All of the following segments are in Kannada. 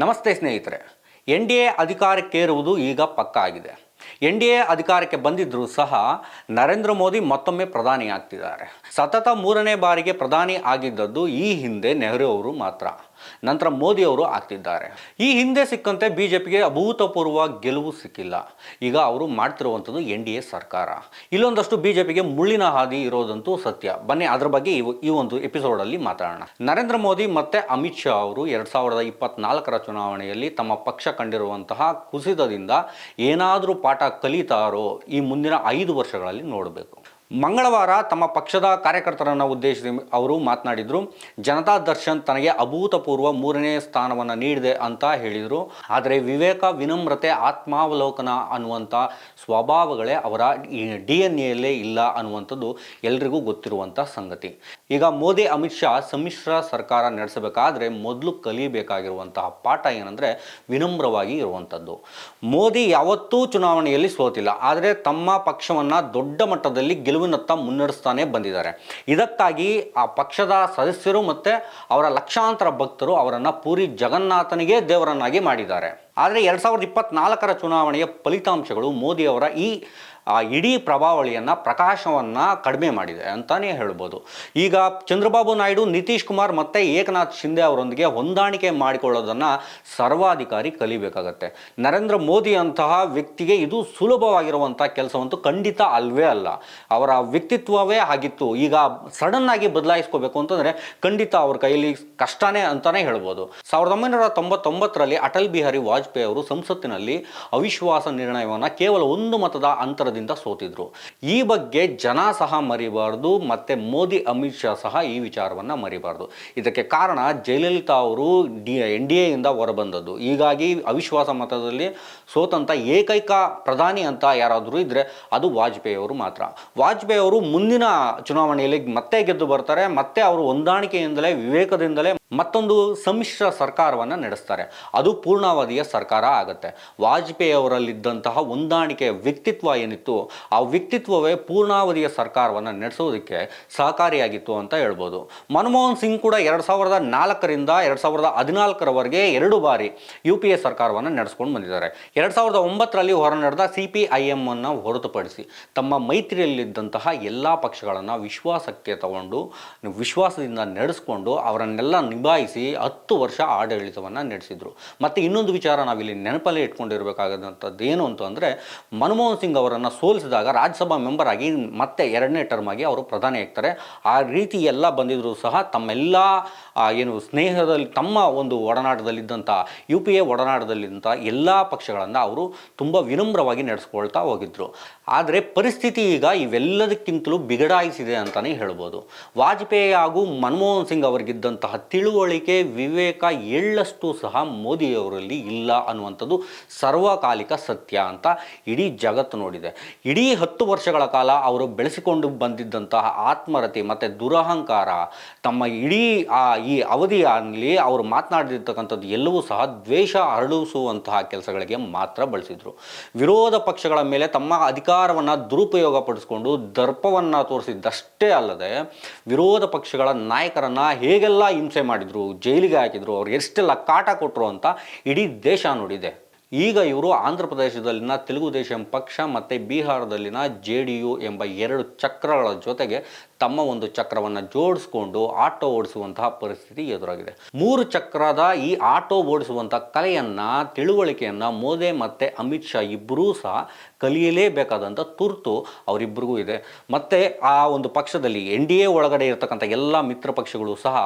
ನಮಸ್ತೆ ಸ್ನೇಹಿತರೆ, ಎನ್ ಡಿ ಎ ಅಧಿಕಾರಕ್ಕೇರುವುದು ಈಗ ಪಕ್ಕ ಆಗಿದೆ. ಎನ್ ಡಿ ಎ ಅಧಿಕಾರಕ್ಕೆ ಬಂದಿದ್ದರೂ ಸಹ ನರೇಂದ್ರ ಮೋದಿ ಮತ್ತೊಮ್ಮೆ ಪ್ರಧಾನಿ ಆಗ್ತಿದ್ದಾರೆ ಸತತ ಮೂರನೇ ಬಾರಿಗೆ ಪ್ರಧಾನಿ ಆಗಿದ್ದದ್ದು ಈ ಹಿಂದೆ ನೆಹರು ಅವರು ಮಾತ್ರ. ನಂತರ ಮೋದಿ ಅವರು ಆಗ್ತಿದ್ದಾರೆ. ಈ ಹಿಂದೆ ಸಿಕ್ಕಂತೆ ಬಿ ಜೆ ಪಿಗೆ ಅಭೂತಪೂರ್ವ ಗೆಲುವು ಸಿಕ್ಕಿಲ್ಲ. ಈಗ ಅವರು ಮಾಡ್ತಿರುವಂಥದ್ದು ಎನ್ ಡಿ ಎ ಸರ್ಕಾರ. ಇಲ್ಲೊಂದಷ್ಟು ಬಿ ಜೆ ಪಿಗೆ ಮುಳ್ಳಿನ ಹಾದಿ ಇರೋದಂತೂ ಸತ್ಯ. ಬನ್ನಿ, ಅದರ ಬಗ್ಗೆ ಈ ಒಂದು ಎಪಿಸೋಡಲ್ಲಿ ಮಾತಾಡೋಣ. ನರೇಂದ್ರ ಮೋದಿ ಮತ್ತೆ ಅಮಿತ್ ಶಾ ಅವರು ಎರಡು ಸಾವಿರದ ಇಪ್ಪತ್ನಾಲ್ಕರ ಚುನಾವಣೆಯಲ್ಲಿ ತಮ್ಮ ಪಕ್ಷ ಕಂಡಿರುವಂತಹ ಕುಸಿತದಿಂದ ಏನಾದರೂ ಪಾಠ ಕಲಿತಾರೋ ಈ ಮುಂದಿನ ಐದು ವರ್ಷಗಳಲ್ಲಿ ನೋಡಬೇಕು. ಮಂಗಳವಾರ ತಮ್ಮ ಪಕ್ಷದ ಕಾರ್ಯಕರ್ತರನ್ನು ಉದ್ದೇಶಿಸಿ ಅವರು ಮಾತನಾಡಿದರು, ಜನತಾ ದರ್ಶನ್ ತನಗೆ ಅಭೂತಪೂರ್ವ ಮೂರನೇ ಸ್ಥಾನವನ್ನು ನೀಡಿದೆ ಅಂತ ಹೇಳಿದರು. ಆದರೆ ವಿವೇಕ ವಿನಮ್ರತೆ ಆತ್ಮಾವಲೋಕನ ಅನ್ನುವಂಥ ಸ್ವಭಾವಗಳೇ ಅವರ ಡಿ ಎನ್ ಎಯಲ್ಲೇ ಇಲ್ಲ ಅನ್ನುವಂಥದ್ದು ಎಲ್ರಿಗೂ ಗೊತ್ತಿರುವಂಥ ಸಂಗತಿ. ಈಗ ಮೋದಿ, ಅಮಿತ್ ಶಾ ಸಮ್ಮಿಶ್ರ ಸರ್ಕಾರ ನಡೆಸಬೇಕಾದ್ರೆ ಮೊದಲು ಕಲಿಬೇಕಾಗಿರುವಂತಹ ಪಾಠ ಏನಂದರೆ ವಿನಮ್ರವಾಗಿ ಇರುವಂಥದ್ದು. ಮೋದಿ ಯಾವತ್ತೂ ಚುನಾವಣೆಯಲ್ಲಿ ಸೋತಿಲ್ಲ. ಆದರೆ ತಮ್ಮ ಪಕ್ಷವನ್ನು ದೊಡ್ಡ ಮಟ್ಟದಲ್ಲಿ ಗೆಲುವಿನತ್ತ ಮುನ್ನಡೆಸ್ತಾನೆ ಬಂದಿದ್ದಾರೆ. ಇದಕ್ಕಾಗಿ ಆ ಪಕ್ಷದ ಸದಸ್ಯರು ಮತ್ತು ಅವರ ಲಕ್ಷಾಂತರ ಭಕ್ತರು ಅವರನ್ನು ಪೂರಿ ಜಗನ್ನಾಥನಿಗೆ ದೇವರನ್ನಾಗಿ ಮಾಡಿದ್ದಾರೆ. ಆದರೆ ಎರಡು ಸಾವಿರದ ಇಪ್ಪತ್ನಾಲ್ಕರ ಚುನಾವಣೆಯ ಫಲಿತಾಂಶಗಳು ಮೋದಿಯವರ ಈ ಆ ಇಡೀ ಪ್ರಭಾವಳಿಯನ್ನು ಪ್ರಕಾಶವನ್ನು ಕಡಿಮೆ ಮಾಡಿದೆ ಅಂತಲೇ ಹೇಳ್ಬೋದು. ಈಗ ಚಂದ್ರಬಾಬು ನಾಯ್ಡು, ನಿತೀಶ್ ಕುಮಾರ್ ಮತ್ತು ಏಕನಾಥ್ ಶಿಂದೆ ಅವರೊಂದಿಗೆ ಹೊಂದಾಣಿಕೆ ಮಾಡಿಕೊಳ್ಳೋದನ್ನು ಸರ್ವಾಧಿಕಾರಿ ಕಲಿಬೇಕಾಗತ್ತೆ. ನರೇಂದ್ರ ಮೋದಿ ಅಂತಹ ವ್ಯಕ್ತಿಗೆ ಇದು ಸುಲಭವಾಗಿರುವಂಥ ಕೆಲಸವಂತೂ ಖಂಡಿತ ಅಲ್ವೇ ಅಲ್ಲ. ಅವರ ವ್ಯಕ್ತಿತ್ವವೇ ಆಗಿತ್ತು. ಈಗ ಸಡನ್ ಆಗಿ ಬದಲಾಯಿಸ್ಕೋಬೇಕು ಅಂತಂದರೆ ಖಂಡಿತ ಅವ್ರ ಕೈಯಲ್ಲಿ ಕಷ್ಟನೇ ಅಂತಲೇ ಹೇಳ್ಬೋದು. ಸಾವಿರದ ಒಂಬೈನೂರ ತೊಂಬತ್ತೊಂಬತ್ತರಲ್ಲಿ ಅಟಲ್ ಬಿಹಾರಿ ವಾಜಪೇಯಿ ಅವರು ಸಂಸತ್ತಿನಲ್ಲಿ ಅವಿಶ್ವಾಸ ನಿರ್ಣಯವನ್ನು ಕೇವಲ ಒಂದು ಮತದ ಅಂತರದಿಂದ ಸೋತಿದ್ರು. ಈ ಬಗ್ಗೆ ಜನ ಸಹ ಮರಿಬಾರ್ದು, ಮತ್ತೆ ಮೋದಿ, ಅಮಿತ್ ಶಾ ಸಹ ಈ ವಿಚಾರವನ್ನು ಮರಿಬಾರ್ದು. ಇದಕ್ಕೆ ಕಾರಣ ಜಯಲಲಿತಾ ಅವರು ಡಿ, ಎನ್ ಡಿ ಎಯಿಂದ ಹೊರಬಂದದ್ದು. ಹೀಗಾಗಿ ಅವಿಶ್ವಾಸ ಮತದಲ್ಲಿ ಸೋತಂಥ ಏಕೈಕ ಪ್ರಧಾನಿ ಅಂತ ಯಾರಾದರೂ ಇದ್ದರೆ ಅದು ವಾಜಪೇಯಿ ಅವರು ಮಾತ್ರ. ವಾಜಪೇಯಿ ಅವರು ಮುಂದಿನ ಚುನಾವಣೆಯಲ್ಲಿ ಮತ್ತೆ ಗೆದ್ದು ಬರ್ತಾರೆ, ಮತ್ತೆ ಅವರು ಹೊಂದಾಣಿಕೆಯಿಂದಲೇ, ವಿವೇಕದಿಂದಲೇ ಮತ್ತೊಂದು ಸಮ್ಮಿಶ್ರ ಸರ್ಕಾರವನ್ನು ನಡೆಸ್ತಾರೆ. ಅದು ಪೂರ್ಣಾವಧಿಯ ಸರ್ಕಾರ ಆಗುತ್ತೆ. ವಾಜಪೇಯಿ ಅವರಲ್ಲಿದ್ದಂತಹ ಹೊಂದಾಣಿಕೆಯ ವ್ಯಕ್ತಿತ್ವ ಏನಿತ್ತು, ಆ ವ್ಯಕ್ತಿತ್ವವೇ ಪೂರ್ಣಾವಧಿಯ ಸರ್ಕಾರವನ್ನು ನಡೆಸೋದಕ್ಕೆ ಸಹಕಾರಿಯಾಗಿತ್ತು ಅಂತ ಹೇಳ್ಬೋದು. ಮನಮೋಹನ್ ಸಿಂಗ್ ಕೂಡ ಎರಡು ಸಾವಿರದ ನಾಲ್ಕರಿಂದ ಎರಡು ಸಾವಿರದ ಹದಿನಾಲ್ಕರವರೆಗೆ ಎರಡು ಬಾರಿ ಯು ಪಿ ಎ ಸರ್ಕಾರವನ್ನು ನಡೆಸ್ಕೊಂಡು ಬಂದಿದ್ದಾರೆ. ಎರಡು ಸಾವಿರದ ಒಂಬತ್ತರಲ್ಲಿ ಹೊರ ನಡೆದ ಸಿ ಪಿ ಐ ಎಂ ಅನ್ನು ಹೊರತುಪಡಿಸಿ ತಮ್ಮ ಮೈತ್ರಿಯಲ್ಲಿದ್ದಂತಹ ಎಲ್ಲ ಪಕ್ಷಗಳನ್ನು ವಿಶ್ವಾಸಕ್ಕೆ ತಗೊಂಡು, ವಿಶ್ವಾಸದಿಂದ ನಡೆಸ್ಕೊಂಡು ಅವರನ್ನೆಲ್ಲ ನಿಭಾಯಿಸಿ ಹತ್ತು ವರ್ಷ ಆಡಳಿತವನ್ನು ನಡೆಸಿದರು. ಮತ್ತು ಇನ್ನೊಂದು ವಿಚಾರ ನಾವಿಲ್ಲಿ ನೆನಪಲ್ಲೇ ಇಟ್ಕೊಂಡಿರಬೇಕಾಗದಂಥದ್ದು ಏನು ಅಂತಂದರೆ ಮನಮೋಹನ್ ಸಿಂಗ್ ಅವರನ್ನು ಸೋಲಿಸಿದಾಗ ರಾಜ್ಯಸಭಾ ಮೆಂಬರ್ ಆಗಿ ಮತ್ತೆ ಎರಡನೇ ಟರ್ಮ್ ಆಗಿ ಅವರು ಪ್ರಧಾನಿ ಆಗ್ತಾರೆ. ಆ ರೀತಿ ಎಲ್ಲ ಬಂದಿದ್ದರೂ ಸಹ ತಮ್ಮೆಲ್ಲ ಏನು ಸ್ನೇಹದಲ್ಲಿ, ತಮ್ಮ ಒಂದು ಒಡನಾಟದಲ್ಲಿದ್ದಂಥ, ಯು ಪಿ ಎ ಒಡನಾಟದಲ್ಲಿದ್ದಂಥ ಎಲ್ಲ ಪಕ್ಷಗಳನ್ನು ಅವರು ತುಂಬ ವಿನಮ್ರವಾಗಿ ನಡೆಸ್ಕೊಳ್ತಾ ಹೋಗಿದ್ರು. ಆದರೆ ಪರಿಸ್ಥಿತಿ ಈಗ ಇವೆಲ್ಲದಕ್ಕಿಂತಲೂ ಬಿಗಡಾಯಿಸಿದೆ ಅಂತಲೇ ಹೇಳ್ಬೋದು. ವಾಜಪೇಯಿ ಹಾಗೂ ಮನಮೋಹನ್ ಸಿಂಗ್ ಅವರಿಗಿದ್ದಂತಹ ತಿಳುವಳಿಕೆ, ವಿವೇಕ ಎಳ್ಳಷ್ಟು ಸಹ ಮೋದಿಯವರಲ್ಲಿ ಇಲ್ಲ ಅನ್ನುವಂಥದ್ದು ಸರ್ವಕಾಲಿಕ ಸತ್ಯ ಅಂತ ಇಡೀ ಜಗತ್ತು ನೋಡಿದೆ. ಇಡೀ ಹತ್ತು ವರ್ಷಗಳ ಕಾಲ ಅವರು ಬೆಳೆಸಿಕೊಂಡು ಬಂದಿದ್ದಂತಹ ಆತ್ಮರತಿ ಮತ್ತು ದುರಹಂಕಾರ, ತಮ್ಮ ಇಡೀ ಆ ಈ ಅವಧಿಯಲ್ಲಿ ಅವರು ಮಾತನಾಡಿರ್ತಕ್ಕಂಥದ್ದು ಎಲ್ಲವೂ ಸಹ ದ್ವೇಷ ಹರಡಿಸುವಂತಹ ಕೆಲಸಗಳಿಗೆ ಮಾತ್ರ ಬಳಸಿದರು. ವಿರೋಧ ಪಕ್ಷಗಳ ಮೇಲೆ ತಮ್ಮ ಅಧಿಕಾರವನ್ನು ದುರುಪಯೋಗ ಪಡಿಸಿಕೊಂಡು ದರ್ಪವನ್ನು ತೋರಿಸಿದ್ದಷ್ಟೇ ಅಲ್ಲದೆ ವಿರೋಧ ಪಕ್ಷಗಳ ನಾಯಕರನ್ನು ಹೇಗೆಲ್ಲ ಹಿಂಸೆ ಮಾಡಿದರು ಜೈಲಿಗೆ ಹಾಕಿದ್ರು ಅವ್ರು ಎಷ್ಟೆಲ್ಲ ಕಾಟ ಕೊಟ್ಟರು ಅಂತ ಇಡೀ ದೇಶ ನೋಡಿದೆ. ಈಗ ಇವರು ಆಂಧ್ರ ಪ್ರದೇಶದಲ್ಲಿನ ತೆಲುಗು ದೇಶಂ ಪಕ್ಷ ಮತ್ತು ಬಿಹಾರದಲ್ಲಿನ ಜೆ ಡಿ ಯು ಎಂಬ ಎರಡು ಚಕ್ರಗಳ ಜೊತೆಗೆ ತಮ್ಮ ಒಂದು ಚಕ್ರವನ್ನು ಜೋಡಿಸ್ಕೊಂಡು ಆಟೋ ಓಡಿಸುವಂತಹ ಪರಿಸ್ಥಿತಿ ಎದುರಾಗಿದೆ. ಮೂರು ಚಕ್ರದ ಈ ಆಟೋ ಓಡಿಸುವಂಥ ಕಲೆಯನ್ನು, ತಿಳುವಳಿಕೆಯನ್ನು ಮೋದಿ ಮತ್ತು ಅಮಿತ್ ಶಾ ಇಬ್ಬರೂ ಸಹ ಕಲಿಯಲೇಬೇಕಾದಂಥ ತುರ್ತು ಅವರಿಬ್ಬರಿಗೂ ಇದೆ. ಮತ್ತು ಆ ಒಂದು ಪಕ್ಷದಲ್ಲಿ ಎನ್ ಡಿ ಎ ಒಳಗಡೆ ಇರತಕ್ಕಂಥ ಎಲ್ಲ ಮಿತ್ರ ಪಕ್ಷಗಳು ಸಹ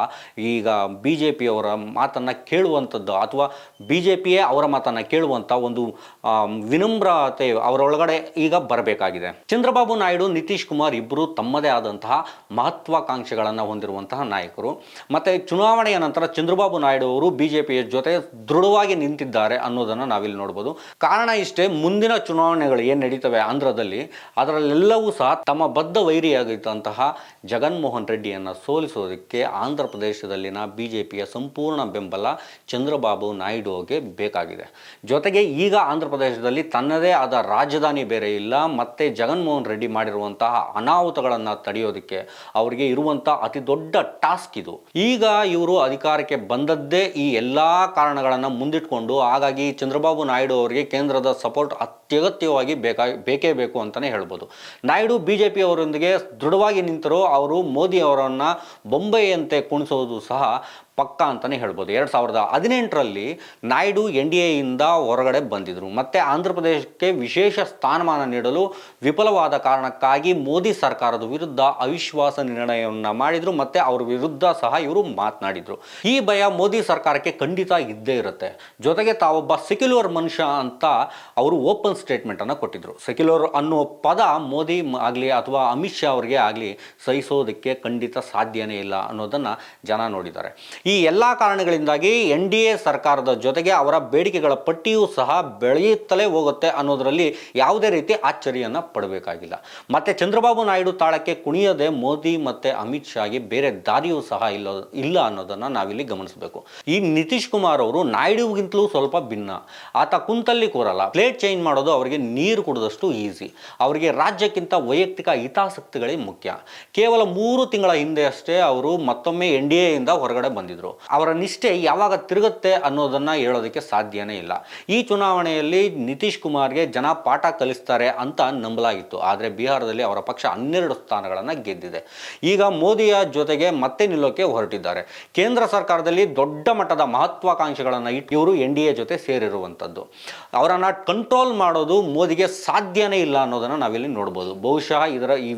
ಈಗ ಬಿ ಜೆ ಪಿಯವರ ಮಾತನ್ನು ಕೇಳುವಂಥದ್ದು ಅಥವಾ ಬಿ ಜೆ ಪಿಯೇ ಅವರ ಮಾತನ್ನು ಕೇಳುವಂಥ ಒಂದು ವಿನಮ್ರತೆ ಅವರೊಳಗಡೆ ಈಗ ಬರಬೇಕಾಗಿದೆ. ಚಂದ್ರಬಾಬು ನಾಯ್ಡು, ನಿತೀಶ್ ಕುಮಾರ್ ಇಬ್ಬರು ತಮ್ಮದೇ ಆದಂತಹ ಮಹತ್ವಾಕಾಂಕ್ಷೆಗಳನ್ನು ಹೊಂದಿರುವಂತಹ ನಾಯಕರು. ಮತ್ತು ಚುನಾವಣೆಯ ನಂತರ ಚಂದ್ರಬಾಬು ನಾಯ್ಡು ಅವರು ಬಿ ಜೊತೆ ದೃಢವಾಗಿ ನಿಂತಿದ್ದಾರೆ ಅನ್ನೋದನ್ನು ನಾವಿಲ್ಲಿ ನೋಡ್ಬೋದು. ಕಾರಣ ಇಷ್ಟೇ, ಮುಂದಿನ ಚುನಾವಣೆಗಳು ಏನು ನಡೀತವೆ ಆಂಧ್ರದಲ್ಲಿ, ಅದರಲ್ಲೆಲ್ಲವೂ ಸಹ ತಮ್ಮ ಬದ್ಧ ವೈರಿಯಾಗಿದ್ದಂತಹ ಜಗನ್ಮೋಹನ್ ರೆಡ್ಡಿಯನ್ನು ಸೋಲಿಸೋದಕ್ಕೆ ಆಂಧ್ರ ಪ್ರದೇಶದಲ್ಲಿನ ಬಿ ಜೆ ಪಿಯ ಸಂಪೂರ್ಣ ಬೆಂಬಲ ಚಂದ್ರಬಾಬು ನಾಯ್ಡುಗೆ ಬೇಕಾಗಿದೆ. ಜೊತೆಗೆ ಈಗ ಆಂಧ್ರ ಪ್ರದೇಶದಲ್ಲಿ ತನ್ನದೇ ಆದ ರಾಜಧಾನಿ ಬೇರೆ ಇಲ್ಲ, ಮತ್ತು ಜಗನ್ಮೋಹನ್ ರೆಡ್ಡಿ ಮಾಡಿರುವಂತಹ ಅನಾಹುತಗಳನ್ನು ತಡೆಯೋದಕ್ಕೆ ಅವರಿಗೆ ಇರುವಂಥ ಅತಿ ದೊಡ್ಡ ಟಾಸ್ಕ್ ಇದು. ಈಗ ಇವರು ಅಧಿಕಾರಕ್ಕೆ ಬಂದದ್ದೇ ಈ ಎಲ್ಲ ಕಾರಣಗಳನ್ನು ಮುಂದಿಟ್ಕೊಂಡು, ಹಾಗಾಗಿ ಚಂದ್ರಬಾಬು ನಾಯ್ಡು ಅವರಿಗೆ ಕೇಂದ್ರದ ಸಪೋರ್ಟ್ ಅತ್ಯಗತ್ಯವಾಗಿ ಬೇಕಾ, ಬೇಕೇ ಬೇಕು ಅಂತಲೇ ಹೇಳ್ಬೋದು. ನಾಯ್ಡು ಬಿ ಜೆ ಅವರೊಂದಿಗೆ ದೃಢವಾಗಿ ನಿಂತರೂ ಅವರು ಮೋದಿ ಅವರನ್ನು ಬೊಂಬೆಯಂತೆ ಕುಣಿಸೋದು ಸಹ ಪಕ್ಕ ಅಂತಲೇ ಹೇಳ್ಬೋದು. ಎರಡು ಸಾವಿರದ ಹದಿನೆಂಟರಲ್ಲಿ ನಾಯ್ಡು ಎನ್ ಡಿ ಎಯಿಂದ ಹೊರಗಡೆ ಬಂದಿದ್ದರು ಮತ್ತು ಆಂಧ್ರ ಪ್ರದೇಶಕ್ಕೆ ವಿಶೇಷ ಸ್ಥಾನಮಾನ ನೀಡಲು ವಿಫಲವಾದ ಕಾರಣಕ್ಕಾಗಿ ಮೋದಿ ಸರ್ಕಾರದ ವಿರುದ್ಧ ಅವಿಶ್ವಾಸ ನಿರ್ಣಯವನ್ನು ಮಾಡಿದರು. ಮತ್ತು ಅವ್ರ ವಿರುದ್ಧ ಸಹ ಇವರು ಮಾತನಾಡಿದರು. ಈ ಭಯ ಮೋದಿ ಸರ್ಕಾರಕ್ಕೆ ಖಂಡಿತ ಇದ್ದೇ ಇರುತ್ತೆ. ಜೊತೆಗೆ ತಾವೊಬ್ಬ ಸೆಕ್ಯುಲರ್ ಮನುಷ್ಯ ಅಂತ ಅವರು ಓಪನ್ ಸ್ಟೇಟ್ಮೆಂಟನ್ನು ಕೊಟ್ಟಿದ್ದರು ಸೆಕ್ಯುಲರ್ ಅನ್ನೋ ಪದ ಮೋದಿ ಆಗಲಿ ಅಥವಾ ಅಮಿತ್ ಶಾ ಅವರಿಗೆ ಆಗಲಿ ಸಹಿಸೋದಕ್ಕೆ ಖಂಡಿತ ಸಾಧ್ಯನೇ ಇಲ್ಲ ಅನ್ನೋದನ್ನು ಜನ ನೋಡಿದ್ದಾರೆ. ಈ ಎಲ್ಲ ಕಾರಣಗಳಿಂದಾಗಿ ಎನ್ ಡಿ ಎ ಸರ್ಕಾರದ ಜೊತೆಗೆ ಅವರ ಬೇಡಿಕೆಗಳ ಪಟ್ಟಿಯೂ ಸಹ ಬೆಳೆಯುತ್ತಲೇ ಹೋಗುತ್ತೆ ಅನ್ನೋದರಲ್ಲಿ ಯಾವುದೇ ರೀತಿ ಆಶ್ಚರ್ಯನ ಪಡಬೇಕಾಗಿಲ್ಲ. ಮತ್ತು ಚಂದ್ರಬಾಬು ನಾಯ್ಡು ತಾಳಕ್ಕೆ ಕುಣಿಯದೆ ಮೋದಿ ಮತ್ತು ಅಮಿತ್ ಶಾಗೆ ಬೇರೆ ದಾರಿಯೂ ಸಹ ಇಲ್ಲ ಇಲ್ಲ ಅನ್ನೋದನ್ನು ನಾವಿಲ್ಲಿ ಗಮನಿಸಬೇಕು. ಈ ನಿತೀಶ್ ಕುಮಾರ್ ಅವರು ನಾಯ್ಡುಗಿಂತಲೂ ಸ್ವಲ್ಪ ಭಿನ್ನ. ಆತ ಕುಂತಲ್ಲಿ ಕೂರಲ್ಲ. ಪ್ಲೇಟ್ ಚೇಂಜ್ ಮಾಡೋದು ಅವರಿಗೆ ನೀರು ಕುಡಿದಷ್ಟು ಈಸಿ. ಅವರಿಗೆ ರಾಜ್ಯಕ್ಕಿಂತ ವೈಯಕ್ತಿಕ ಹಿತಾಸಕ್ತಿಗಳೇ ಮುಖ್ಯ. ಕೇವಲ ಮೂರು ತಿಂಗಳ ಹಿಂದೆ ಅಷ್ಟೇ ಅವರು ಮತ್ತೊಮ್ಮೆ ಎನ್ ಡಿ ಎಯಿಂದ ಹೊರಗಡೆ ಬಂದಿದ್ರು ಅವರ ನಿಷ್ಠೆ ಯಾವಾಗ ತಿರುಗುತ್ತೆ ಅನ್ನೋದನ್ನ ಹೇಳೋದಕ್ಕೆ ಸಾಧ್ಯನೇ ಇಲ್ಲ. ಈ ಚುನಾವಣೆಯಲ್ಲಿ ನಿತೀಶ್ ಕುಮಾರ್ಗೆ ಜನ ಪಾಠ ಕಲಿಸ್ತಾರೆ ಅಂತ ನಂಬಲಾಗಿತ್ತು. ಆದರೆ ಬಿಹಾರದಲ್ಲಿ ಅವರ ಪಕ್ಷ ಹನ್ನೆರಡು ಸ್ಥಾನಗಳನ್ನು ಗೆದ್ದಿದೆ. ಈಗ ಮೋದಿಯ ಜೊತೆಗೆ ಮತ್ತೆ ನಿಲ್ಲೋಕೆ ಹೊರಟಿದ್ದಾರೆ. ಕೇಂದ್ರ ಸರ್ಕಾರದಲ್ಲಿ ದೊಡ್ಡ ಮಟ್ಟದ ಮಹತ್ವಾಕಾಂಕ್ಷೆಗಳನ್ನು ಇಟ್ಟು ಇವರು ಎನ್ ಡಿ ಎ ಜೊತೆ ಸೇರಿರುವಂಥದ್ದು. ಅವರನ್ನು ಕಂಟ್ರೋಲ್ ಮಾಡೋದು ಮೋದಿಗೆ ಸಾಧ್ಯನೇ ಇಲ್ಲ ಅನ್ನೋದನ್ನು ನಾವಿಲ್ಲಿ ನೋಡ್ಬೋದು. ಬಹುಶಃ ಇದರ ಈ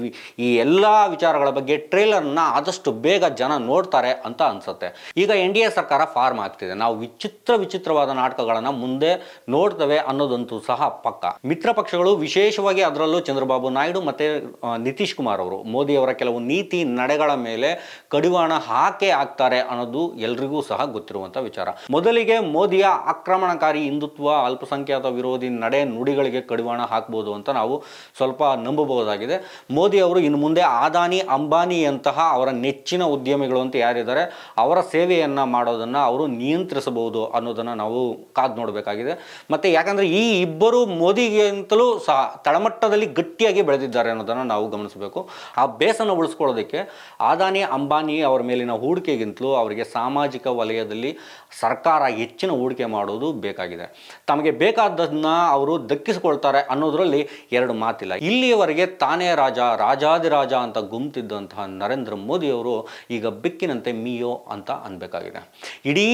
ಈ ಎಲ್ಲ ವಿಚಾರಗಳ ಬಗ್ಗೆ ಟ್ರೇಲರ್ನ ಆದಷ್ಟು ಬೇಗ ಜನ ನೋಡ್ತಾರೆ ಅಂತ ಅನ್ಸುತ್ತೆ. ಈಗ ಎನ್ ಡಿ ಎ ಸರ್ಕಾರ ಫಾರ್ಮ್ ಆಗ್ತಿದೆ. ನಾವು ವಿಚಿತ್ರ ವಿಚಿತ್ರವಾದ ನಾಟಕಗಳನ್ನು ಮುಂದೆ ನೋಡ್ತವೆ ಅನ್ನೋದಂತೂ ಸಹ ಪಕ್ಕ. ಮಿತ್ರ ಪಕ್ಷಗಳು ವಿಶೇಷವಾಗಿ ಅದರಲ್ಲೂ ಚಂದ್ರಬಾಬು ನಾಯ್ಡು ಮತ್ತು ನಿತೀಶ್ ಕುಮಾರ್ ಅವರು ಮೋದಿಯವರ ಕೆಲವು ನೀತಿ ನಡೆಗಳ ಮೇಲೆ ಕಡಿವಾಣ ಹಾಕೇ ಆಗ್ತಾರೆ ಅನ್ನೋದು ಎಲ್ರಿಗೂ ಸಹ ಗೊತ್ತಿರುವಂಥ ವಿಚಾರ. ಮೊದಲಿಗೆ ಮೋದಿಯ ಆಕ್ರಮಣಕಾರಿ ಹಿಂದುತ್ವ, ಅಲ್ಪಸಂಖ್ಯಾತ ವಿರೋಧಿ ನಡೆ ನುಡಿಗಳಿಗೆ ಕಡಿವಾಣ ಹಾಕ್ಬೋದು ಅಂತ ನಾವು ಸ್ವಲ್ಪ ನಂಬಬಹುದಾಗಿದೆ. ಮೋದಿ ಅವರು ಇನ್ನು ಮುಂದೆ ಆದಾನಿ, ಅಂಬಾನಿಯಂತಹ ಅವರ ನೆಚ್ಚಿನ ಉದ್ಯಮಿಗಳು ಅಂತ ಯಾರಿದ್ದಾರೆ, ಅವರ ಸೇವೆಯನ್ನು ಮಾಡೋದನ್ನು ಅವರು ನಿಯಂತ್ರಿಸಬಹುದು ಅನ್ನೋದನ್ನು ನಾವು ಕಾದು ನೋಡಬೇಕಾಗಿದೆ. ಮತ್ತು ಯಾಕಂದರೆ ಈ ಇಬ್ಬರು ಮೋದಿಗಿಂತಲೂ ಸಹ ತಳಮಟ್ಟದಲ್ಲಿ ಗಟ್ಟಿಯಾಗಿ ಬೆಳೆದಿದ್ದಾರೆ ಅನ್ನೋದನ್ನು ನಾವು ಗಮನಿಸಬೇಕು. ಆ ಬೇಸನ್ನು ಉಳಿಸ್ಕೊಳ್ಳೋದಕ್ಕೆ ಆದಾನಿ, ಅಂಬಾನಿ ಅವರ ಮೇಲಿನ ಹೂಡಿಕೆಗಿಂತಲೂ ಅವರಿಗೆ ಸಾಮಾಜಿಕ ವಲಯದಲ್ಲಿ ಸರ್ಕಾರ ಹೆಚ್ಚಿನ ಹೂಡಿಕೆ ಮಾಡೋದು ಬೇಕಾಗಿದೆ. ತಮಗೆ ಬೇಕಾದದನ್ನ ಅವರು ದಕ್ಕಿಸಿಕೊಳ್ತಾರೆ ಅನ್ನೋದರಲ್ಲಿ ಎರಡು ಮಾತಿಲ್ಲ. ಇಲ್ಲಿಯವರೆಗೆ ತಾನೇ ರಾಜ ರಾಜಾದಿರಾಜ ಅಂತ ಗುಮ್ತಿದ್ದಂತಹ ನರೇಂದ್ರ ಮೋದಿ ಅವರು ಈಗ ಬೆಕ್ಕಿನಂತೆ ಮಿಯೋ ಅಂತ ಅನ್ಬೇಕಾಗಿದೆ. ಇಡೀ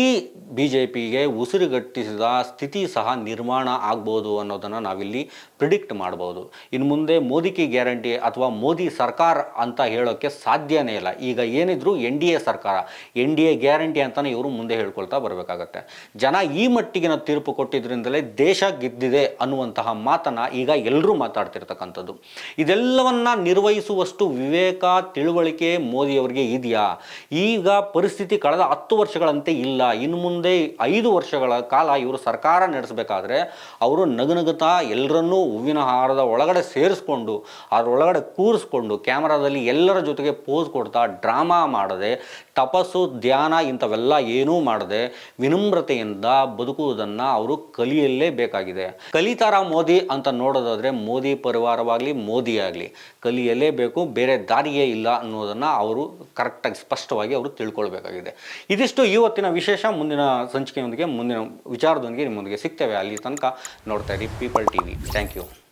ಬಿ ಜೆ ಪಿಗೆ ಉಸಿರುಗಟ್ಟಿಸಿದ ಸ್ಥಿತಿ ಸಹ ನಿರ್ಮಾಣ ಆಗ್ಬೋದು ಅನ್ನೋದನ್ನು ನಾವಿಲ್ಲಿ ಪ್ರಿಡಿಕ್ಟ್ ಮಾಡ್ಬೋದು. ಇನ್ನು ಮುಂದೆ ಮೋದಿಗೆ ಗ್ಯಾರಂಟಿ ಅಥವಾ ಮೋದಿ ಸರ್ಕಾರ ಅಂತ ಹೇಳೋಕ್ಕೆ ಸಾಧ್ಯನೇ ಇಲ್ಲ. ಈಗ ಏನಿದ್ರು ಎನ್ ಡಿ ಸರ್ಕಾರ, ಎನ್ ಡಿ ಎ ಗ್ಯಾರಂಟಿ ಅಂತಲೇ ಇವರು ಮುಂದೆ ಹೇಳ್ಕೊಳ್ತಾ ಬರಬೇಕಾಗತ್ತೆ. ಜನ ಈ ಮಟ್ಟಿಗಿನ ತೀರ್ಪು ಕೊಟ್ಟಿದ್ರಿಂದಲೇ ದೇಶ ಗೆದ್ದಿದೆ ಅನ್ನುವಂತಹ ಮಾತನ್ನು ಈಗ ಎಲ್ಲರೂ ಮಾತಾಡ್ತಿರ್ತಕ್ಕಂಥದ್ದು. ಇದೆಲ್ಲವನ್ನ ನಿರ್ವಹಿಸುವಷ್ಟು ವಿವೇಕ, ತಿಳುವಳಿಕೆ ಮೋದಿಯವರಿಗೆ ಇದೆಯಾ? ಈಗ ಪರಿಸ್ಥಿತಿ ಕಳೆದ ಹತ್ತು ವರ್ಷಗಳಂತೆ ಇಲ್ಲ. ಇನ್ನು ಮುಂದೆ ಐದು ವರ್ಷಗಳ ಕಾಲ ಇವರು ಸರ್ಕಾರ ನಡೆಸಬೇಕಾದ್ರೆ ಅವರು ನಗುನಗುತ್ತಾ ಎಲ್ಲರನ್ನೂ ಹೂವಿನ ಹಾರದ ಒಳಗಡೆ ಸೇರಿಸ್ಕೊಂಡು ಅದರೊಳಗಡೆ ಕೂರಿಸ್ಕೊಂಡು, ಕ್ಯಾಮರಾದಲ್ಲಿ ಎಲ್ಲರ ಜೊತೆಗೆ ಪೋಸ್ ಕೊಡ್ತಾ ಡ್ರಾಮಾ ಮಾಡದೆ, ತಪಸ್ಸು, ಧ್ಯಾನ ಇಂಥವೆಲ್ಲ ಏನೂ ಮಾಡದೆ ವಿನಮ್ರತೆಯಿಂದ ಬದುಕುವುದನ್ನು ಅವರು ಕಲಿಯಲೇ ಬೇಕಾಗಿದೆ. ಕಲಿತಾರ ಮೋದಿ ಅಂತ ನೋಡೋದಾದರೆ ಮೋದಿ ಪರಿವಾರವಾಗಲಿ, ಮೋದಿ ಆಗಲಿ. ಕಲಿಯಲೇಬೇಕು ಬೇರೆ ದಾರಿಯೇ ಇಲ್ಲ ಅನ್ನೋದನ್ನು ಅವರು ಕರೆಕ್ಟಾಗಿ ಸ್ಪಷ್ಟವಾಗಿ ಅವರು ತಿಳ್ಕೊಳ್ಬೇಕಾಗಿದೆ. ಇದಿಷ್ಟು ಇವತ್ತಿನ ವಿಶೇಷ ಮುಂದಿನ ಸಂಚಿಕೆಯೊಂದಿಗೆ, ಮುಂದಿನ ವಿಚಾರದೊಂದಿಗೆ ನಿಮ್ಮೊಂದಿಗೆ ಸಿಗ್ತೇವೆ. ಅಲ್ಲಿ ತನಕ ನೋಡ್ತಾ ಇರಿ people T V thank you